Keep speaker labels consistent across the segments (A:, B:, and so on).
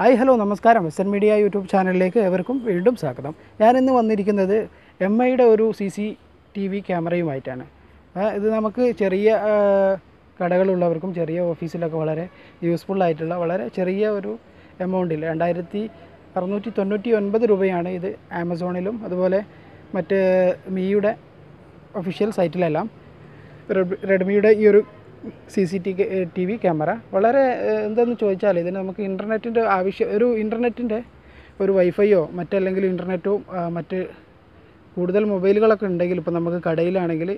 A: Hi hello നമസ്കാരം. S N media YouTube ചാനലിലേക്ക് ഏവർക്കും വീണ്ടും സ്വാഗതം. ഞാനിന്ന് വന്നിരിക്കുന്നത് എം ഐയുടെ ഒരു സി സി ടി വി ക്യാമറയുമായിട്ടാണ്. ഇത് നമുക്ക് ചെറിയ കടകളുള്ളവർക്കും ചെറിയ ഓഫീസിലൊക്കെ വളരെ യൂസ്ഫുൾ ആയിട്ടുള്ള വളരെ ചെറിയ ഒരു എമൗണ്ടിൽ രണ്ടായിരത്തി അറുന്നൂറ്റി തൊണ്ണൂറ്റി ഒൻപത് രൂപയാണ് ഇത് ആമസോണിലും അതുപോലെ മറ്റ് മീയുടെ ഒഫീഷ്യൽ സൈറ്റിലെല്ലാം റെഡ്- റെഡ്മിയുടെ ഈ ഒരു C C T T V camera. വളരെ എന്താണെന്ന് ചോദിച്ചാൽ ഇതിന് നമുക്ക് ഇന്റർനെറ്റിന്റെ ആവശ്യം ഒരു ഇന്റർനെറ്റിന്റെ ഒരു വൈഫൈയോ മറ്റല്ലെങ്കിൽ ഇന്റർനെറ്റോ മറ്റ് കൂടുതൽ മൊബൈലുകളൊക്കെ ഉണ്ടെങ്കിൽ ഇപ്പോൾ നമുക്ക് കടയിലാണെങ്കിൽ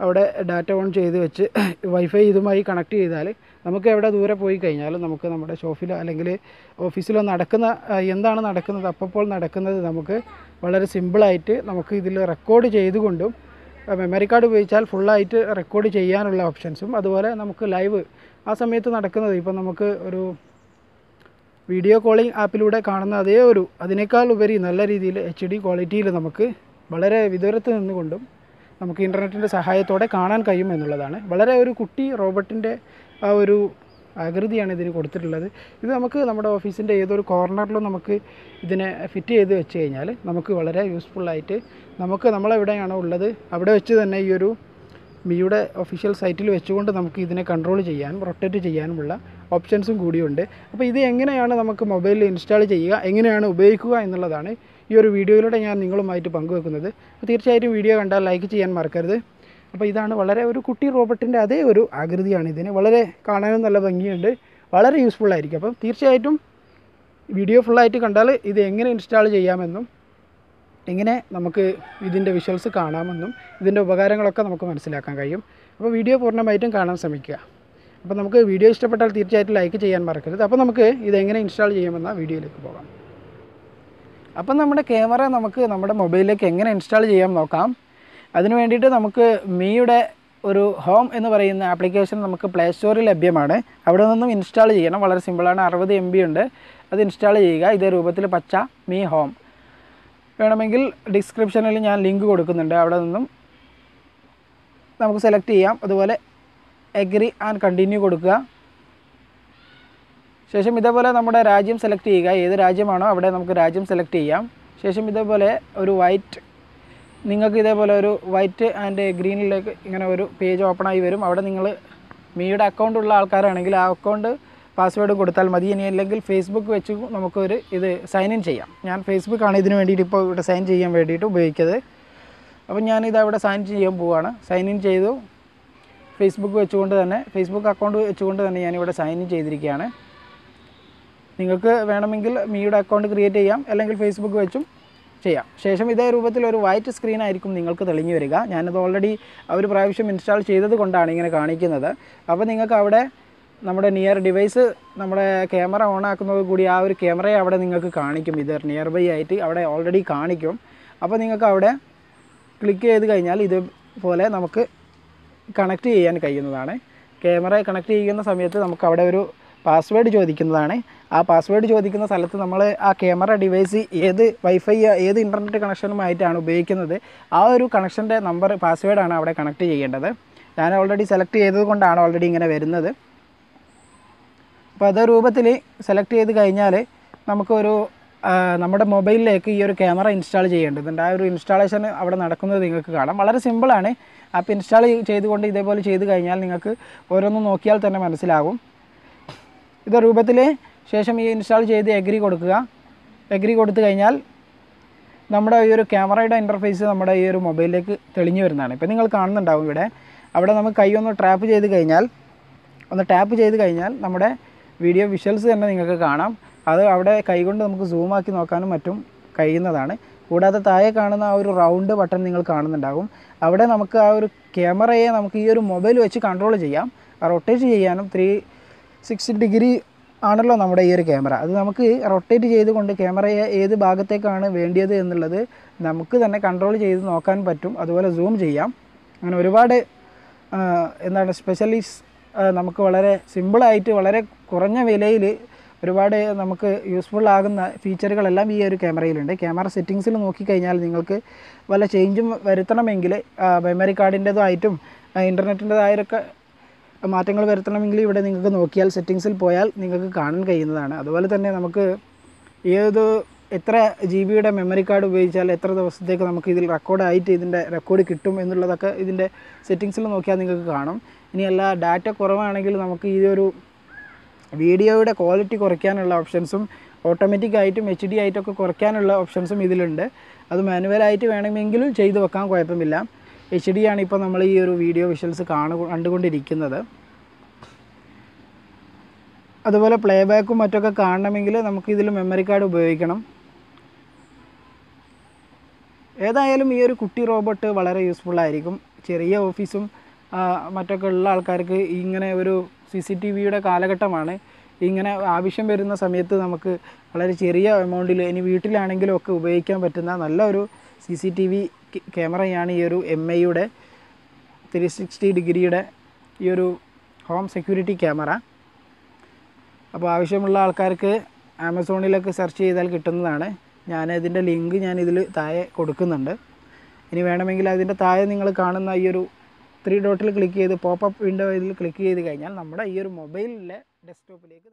A: അവിടെ ഡാറ്റ ഓൺ ചെയ്ത് വെച്ച് വൈഫൈ ഇതുമായി കണക്ട് ചെയ്താൽ നമുക്ക് എവിടെ ദൂരെ പോയി കഴിഞ്ഞാലും നമുക്ക് നമ്മുടെ ഷോപ്പിലോ അല്ലെങ്കിൽ ഓഫീസിലോ നടക്കുന്ന എന്താണ് നടക്കുന്നത് അപ്പോൾ നടക്കുന്നത് നമുക്ക് വളരെ സിമ്പിളായിട്ട് നമുക്ക് ഇതിൽ റെക്കോർഡ് ചെയ്തുകൊണ്ടും മെമ്മറി കാർഡ് ഉപയോഗിച്ചാൽ ഫുള്ളായിട്ട് റെക്കോർഡ് ചെയ്യാനുള്ള ഓപ്ഷൻസും അതുപോലെ നമുക്ക് ലൈവ് ആ സമയത്ത് നടക്കുന്നത്. ഇപ്പം നമുക്ക് ഒരു വീഡിയോ കോളിംഗ് ആപ്പിലൂടെ കാണുന്ന അതേ ഒരു അതിനേക്കാൾ ഉപരി നല്ല രീതിയിൽ എച്ച് ഡി ക്വാളിറ്റിയിൽ നമുക്ക് വളരെ വിദൂരത്ത് നിന്നുകൊണ്ടും നമുക്ക് ഇന്റർനെറ്റിന്റെ സഹായത്തോടെ കാണാൻ കഴിയും എന്നുള്ളതാണ്. വളരെ ഒരു കുട്ടി റോബോട്ടിന്റെ ആ ഒരു ആകൃതിയാണ് ഇതിന് കൊടുത്തിട്ടുള്ളത്. ഇത് നമുക്ക് നമ്മുടെ ഓഫീസിന്റെ ഏതൊരു കോർണറിലും നമുക്ക് ഇതിനെ ഫിറ്റ് ചെയ്ത് വെച്ച് കഴിഞ്ഞാൽ നമുക്ക് വളരെ യൂസ്ഫുള്ളായിട്ട് നമുക്ക് നമ്മളെവിടെയാണോ ഉള്ളത് അവിടെ വെച്ച് തന്നെ ഈ ഒരു മിയുടെ ഒഫീഷ്യൽ സൈറ്റിൽ വെച്ചുകൊണ്ട് നമുക്ക് ഇതിനെ കൺട്രോൾ ചെയ്യാനും റൊട്ടേറ്റ് ചെയ്യാനുമുള്ള ഓപ്ഷൻസും കൂടിയുണ്ട്. അപ്പോൾ ഇത് എങ്ങനെയാണ് നമുക്ക് മൊബൈലിൽ ഇൻസ്റ്റാൾ ചെയ്യുക എങ്ങനെയാണ് ഉപയോഗിക്കുക എന്നുള്ളതാണ് ഈ ഒരു വീഡിയോയിലൂടെ ഞാൻ നിങ്ങളുമായിട്ട് പങ്കുവെക്കുന്നത്. അപ്പോൾ തീർച്ചയായിട്ടും വീഡിയോ കണ്ടാൽ ലൈക്ക് ചെയ്യാൻ മറക്കരുത്. അപ്പോൾ ഇതാണ് വളരെ ഒരു കുട്ടി റോബോട്ടിന്റെ അതേ ഒരു ആകൃതിയാണ്. ഇതിന് വളരെ കാണാനും നല്ല ഭംഗിയുണ്ട്. വളരെ യൂസ്ഫുൾ ആയിരിക്കും. അപ്പം തീർച്ചയായിട്ടും വീഡിയോ ഫുള്ളായിട്ട് കണ്ടാൽ ഇത് എങ്ങനെ ഇൻസ്റ്റാൾ ചെയ്യാമെന്നും എങ്ങനെ നമുക്ക് ഇതിന്റെ വിഷ്വൽസ് കാണാമെന്നും ഇതിന്റെ ഉപകാരങ്ങളൊക്കെ നമുക്ക് മനസ്സിലാക്കാൻ കഴിയും. അപ്പോൾ വീഡിയോ പൂർണമായിട്ടും കാണാൻ ശ്രമിക്കുക. അപ്പോൾ നമുക്ക് വീഡിയോ ഇഷ്ടപ്പെട്ടാൽ തീർച്ചയായിട്ടും ലൈക്ക് ചെയ്യാൻ മറക്കരുത്. അപ്പോൾ നമുക്ക് ഇതെങ്ങനെ ഇൻസ്റ്റാൾ ചെയ്യാമെന്ന വീഡിയോയിലേക്ക് പോകാം. അപ്പം നമ്മുടെ ക്യാമറ നമുക്ക് നമ്മുടെ മൊബൈലിലേക്ക് എങ്ങനെ ഇൻസ്റ്റാൾ ചെയ്യാൻ നോക്കാം. അതിന് വേണ്ടിയിട്ട് നമുക്ക് മീയുടെ ഒരു ഹോം എന്ന് പറയുന്ന ആപ്ലിക്കേഷൻ നമുക്ക് പ്ലേ സ്റ്റോറിൽ ലഭ്യമാണ്. അവിടെ നിന്നും ഇൻസ്റ്റാൾ ചെയ്യണം. വളരെ സിമ്പിളാണ് അറുപത് എം ബി ഉണ്ട്. അത് ഇൻസ്റ്റാൾ ചെയ്യുക. ഇതേ രൂപത്തിൽ പച്ച മീ ഹോം. വേണമെങ്കിൽ ഡിസ്ക്രിപ്ഷനിൽ ഞാൻ ലിങ്ക് കൊടുക്കുന്നുണ്ട്. അവിടെ നിന്നും നമുക്ക് സെലക്ട് ചെയ്യാം. അതുപോലെ എഗ്രി ആൻഡ് കണ്ടിന്യൂ കൊടുക്കുക. ശേഷം ഇതേപോലെ നമ്മുടെ രാജ്യം സെലക്ട് ചെയ്യുക. ഏത് രാജ്യമാണോ അവിടെ നമുക്ക് രാജ്യം സെലക്ട് ചെയ്യാം. ശേഷം ഇതേപോലെ ഒരു വൈറ്റ് നിങ്ങൾക്ക് ഇതേപോലെ ഒരു വൈറ്റ് ആൻഡ് ഗ്രീനിലേക്ക് ഇങ്ങനെ ഒരു പേജ് ഓപ്പൺ ആയി വരും. അവിടെ നിങ്ങൾ മീയുടെ അക്കൗണ്ട് ഉള്ള ആൾക്കാരാണെങ്കിൽ ആ അക്കൗണ്ട് പാസ്വേഡ് കൊടുത്താൽ മതി. ഇനി അല്ലെങ്കിൽ ഫേസ്ബുക്ക് വെച്ച് നമുക്കൊരു ഇത് സൈൻ ഇൻ ചെയ്യാം. ഞാൻ ഫേസ്ബുക്കാണ് ഇതിന് വേണ്ടിയിട്ട് ഇപ്പോൾ ഇവിടെ സൈൻ ചെയ്യാൻ വേണ്ടിയിട്ട് ഉപയോഗിക്കുന്നത്. അപ്പം ഞാനിത് അവിടെ സൈൻ ചെയ്യാൻ പോവുകയാണ് സൈൻ ഇൻ ചെയ്തു. ഫേസ്ബുക്ക് വെച്ചുകൊണ്ട് തന്നെ ഫേസ്ബുക്ക് അക്കൗണ്ട് വെച്ചുകൊണ്ട് തന്നെ ഞാനിവിടെ സൈൻ ഇൻ ചെയ്തിരിക്കുകയാണ്. നിങ്ങൾക്ക് വേണമെങ്കിൽ മീയുടെ അക്കൗണ്ട് ക്രിയേറ്റ് ചെയ്യാം. അല്ലെങ്കിൽ ഫേസ്ബുക്ക് വെച്ചും ചെയ്യാം. ശേഷം ഇതേ രൂപത്തിൽ ഒരു വൈറ്റ് സ്ക്രീൻ ആയിരിക്കും നിങ്ങൾക്ക് തെളിഞ്ഞു വരിക. ഞാനത് ഓൾറെഡി ഒരു പ്രാവശ്യം ഇൻസ്റ്റാൾ ചെയ്തത് കൊണ്ടാണ് ഇങ്ങനെ കാണിക്കുന്നത്. അപ്പോൾ നിങ്ങൾക്ക് അവിടെ നമ്മുടെ നിയർ ഡിവൈസ് നമ്മുടെ ക്യാമറ ഓൺ ആക്കുന്നത് കൂടി ആ ഒരു ക്യാമറയെ അവിടെ നിങ്ങൾക്ക് കാണിക്കും. ഇത് നിയർ ബൈ ആയിട്ട് അവിടെ ഓൾറെഡി കാണിക്കും. അപ്പോൾ നിങ്ങൾക്ക് അവിടെ ക്ലിക്ക് ചെയ്ത് കഴിഞ്ഞാൽ ഇതുപോലെ നമുക്ക് കണക്റ്റ് ചെയ്യാൻ കഴിയുന്നതാണ്. ക്യാമറ കണക്ട് ചെയ്യുന്ന സമയത്ത് നമുക്ക് അവിടെ ഒരു പാസ്വേഡ് ചോദിക്കുന്നതാണ്. ആ പാസ്വേഡ് ചോദിക്കുന്ന സ്ഥലത്ത് നമ്മൾ ആ ക്യാമറ ഡിവൈസ് ഏത് വൈഫൈ ഏത് ഇന്റർനെറ്റ് കണക്ഷനുമായിട്ടാണ് ഉപയോഗിക്കുന്നത്. ആ ഒരു കണക്ഷന്റെ നമ്പർ പാസ്വേഡാണ് അവിടെ കണക്ട് ചെയ്യേണ്ടത്. ഞാൻ ഓൾറെഡി സെലക്ട് ചെയ്തത് കൊണ്ടാണ് ഓൾറെഡി ഇങ്ങനെ വരുന്നത്. അപ്പോൾ അതേ രൂപത്തിൽ സെലക്ട് ചെയ്ത് കഴിഞ്ഞാൽ നമുക്കൊരു നമ്മുടെ മൊബൈലിലേക്ക് ഈ ഒരു ക്യാമറ ഇൻസ്റ്റാൾ ചെയ്യേണ്ടതുണ്ട്. ആ ഒരു ഇൻസ്റ്റാളേഷൻ അവിടെ നടക്കുന്നത് നിങ്ങൾക്ക് കാണാം. വളരെ സിമ്പിളാണ് ആപ്പ് ഇൻസ്റ്റാൾ ചെയ്തുകൊണ്ട് ഇതേപോലെ ചെയ്ത് കഴിഞ്ഞാൽ നിങ്ങൾക്ക് ഓരോന്നും നോക്കിയാൽ തന്നെ മനസ്സിലാകും ഇത് രൂപത്തിൽ ശേഷം ഈ ഇൻസ്റ്റാൾ ചെയ്ത് എഗ്രി കൊടുക്കുക. എഗ്രി കൊടുത്തു കഴിഞ്ഞാൽ നമ്മുടെ ഈ ഒരു ക്യാമറയുടെ ഇന്റർഫേസ് നമ്മുടെ ഈ ഒരു മൊബൈലിലേക്ക് തെളിഞ്ഞു വരുന്നതാണ്. ഇപ്പോൾ നിങ്ങൾ കാണുന്നുണ്ടാവും ഇവിടെ. അവിടെ നമുക്ക് കൈ ഒന്ന് ട്രാപ്പ് ചെയ്ത് കഴിഞ്ഞാൽ ഒന്ന് ടാപ്പ് ചെയ്ത് കഴിഞ്ഞാൽ നമ്മുടെ വീഡിയോ വിഷ്വൽസ് തന്നെ നിങ്ങൾക്ക് കാണാം. അത് അവിടെ കൈകൊണ്ട് നമുക്ക് സൂമാക്കി നോക്കാനും മറ്റും കഴിയുന്നതാണ്. കൂടാതെ താഴെ കാണുന്ന ആ ഒരു റൗണ്ട് ബട്ടൺ നിങ്ങൾ കാണുന്നുണ്ടാകും അവിടെ നമുക്ക് ആ ഒരു ക്യാമറയെ നമുക്ക് ഈ ഒരു മൊബൈൽ വെച്ച് കൺട്രോൾ ചെയ്യാം. റൊട്ടേറ്റ് ചെയ്യാനും ത്രീ സിക്സ്റ്റി ഡിഗ്രി ആണല്ലോ നമ്മുടെ ഈ ഒരു ക്യാമറ. അത് നമുക്ക് റൊട്ടേറ്റ് ചെയ്തുകൊണ്ട് ക്യാമറയെ ഏത് ഭാഗത്തേക്കാണ് വേണ്ടിയത് എന്നുള്ളത് നമുക്ക് തന്നെ കൺട്രോൾ ചെയ്ത് നോക്കാൻ പറ്റും. അതുപോലെ സൂം ചെയ്യാം. അങ്ങനെ ഒരുപാട് എന്താണ് സ്പെഷ്യലിസ് നമുക്ക് വളരെ സിമ്പിളായിട്ട് വളരെ കുറഞ്ഞ വിലയിൽ ഒരുപാട് നമുക്ക് യൂസ്ഫുൾ ആകുന്ന ഫീച്ചറുകളെല്ലാം ഈ ഒരു ക്യാമറയിലുണ്ട്. ക്യാമറ സെറ്റിങ്സിൽ നോക്കിക്കഴിഞ്ഞാൽ നിങ്ങൾക്ക് വല്ല ചേഞ്ചും വരുത്തണമെങ്കിൽ മെമ്മറി കാർഡിന്റെതായിട്ടും ഇന്റർനെറ്റിന്റെതായൊക്കെ മാറ്റങ്ങൾ വരുത്തണമെങ്കിൽ ഇവിടെ നിങ്ങൾക്ക് നോക്കിയാൽ സെറ്റിങ്സിൽ പോയാൽ നിങ്ങൾക്ക് കാണാൻ കഴിയുന്നതാണ്. അതുപോലെ തന്നെ നമുക്ക് ഏത് എത്ര ജി ബിയുടെ മെമ്മറി കാർഡ് ഉപയോഗിച്ചാൽ എത്ര ദിവസത്തേക്ക് നമുക്ക് ഇതിൽ റെക്കോർഡായിട്ട് ഇതിന്റെ റെക്കോർഡ് കിട്ടും എന്നുള്ളതൊക്കെ ഇതിന്റെ സെറ്റിങ്സിൽ നോക്കിയാൽ നിങ്ങൾക്ക് കാണും. ഇനിയല്ല ഡാറ്റ കുറവാണെങ്കിൽ നമുക്ക് ഈ ഒരു വീഡിയോയുടെ ക്വാളിറ്റി കുറയ്ക്കാനുള്ള ഓപ്ഷൻസും ഓട്ടോമാറ്റിക് ആയിട്ടും എച്ച് ഡി ആയിട്ടൊക്കെ കുറയ്ക്കാനുള്ള ഓപ്ഷൻസും ഇതിലുണ്ട്. അത് മാനുവലായിട്ട് വേണമെങ്കിലും ചെയ്തു വെക്കാൻ കുഴപ്പമില്ല. എച്ച് ഡി ആണ് ഇപ്പോൾ നമ്മൾ ഈ ഒരു വീഡിയോ വിഷ്വൽസ് കാണു കണ്ടുകൊണ്ടിരിക്കുന്നത്. അതുപോലെ പ്ലേ ബാക്കും മറ്റൊക്കെ കാണണമെങ്കിൽ നമുക്കിതിൽ മെമ്മറി കാർഡ് ഉപയോഗിക്കണം. ഏതായാലും ഈ ഒരു കുട്ടി റോബോട്ട് വളരെ യൂസ്ഫുൾ ആയിരിക്കും. ചെറിയ ഓഫീസും മറ്റൊക്കെ ഉള്ള ആൾക്കാർക്ക് ഇങ്ങനെ ഒരു സി സി ടി വിയുടെ കാലഘട്ടമാണ്. ഇങ്ങനെ ആവശ്യം വരുന്ന സമയത്ത് നമുക്ക് വളരെ ചെറിയ എമൗണ്ടിൽ ഇനി വീട്ടിലാണെങ്കിലും ഒക്കെ ഉപയോഗിക്കാൻ പറ്റുന്ന നല്ലൊരു സി സി ടി വി ക്യാമറയാണ് ഈ ഒരു എം ഐയുടെ ത്രീ സിക്സ്റ്റി ഡിഗ്രിയുടെ ഈ ഒരു ഹോം സെക്യൂരിറ്റി ക്യാമറ. അപ്പോൾ ആവശ്യമുള്ള ആൾക്കാർക്ക് ആമസോണിലൊക്കെ സെർച്ച് ചെയ്താൽ കിട്ടുന്നതാണ്. ഞാൻ ഇതിന്റെ ലിങ്ക് ഞാൻ ഇതിൽ താഴെ കൊടുക്കുന്നുണ്ട്. ഇനി വേണമെങ്കിൽ അതിന്റെ താഴെ നിങ്ങൾ കാണുന്ന ഈ ഒരു ത്രീ ഡോട്ടിൽ ക്ലിക്ക് ചെയ്ത് പോപ്പപ്പ് വിൻഡോ ഇതിൽ ക്ലിക്ക് ചെയ്ത് കഴിഞ്ഞാൽ നമ്മുടെ ഈ ഒരു മൊബൈലിലെ ഡെസ്ക്ടോപ്പിലേക്ക്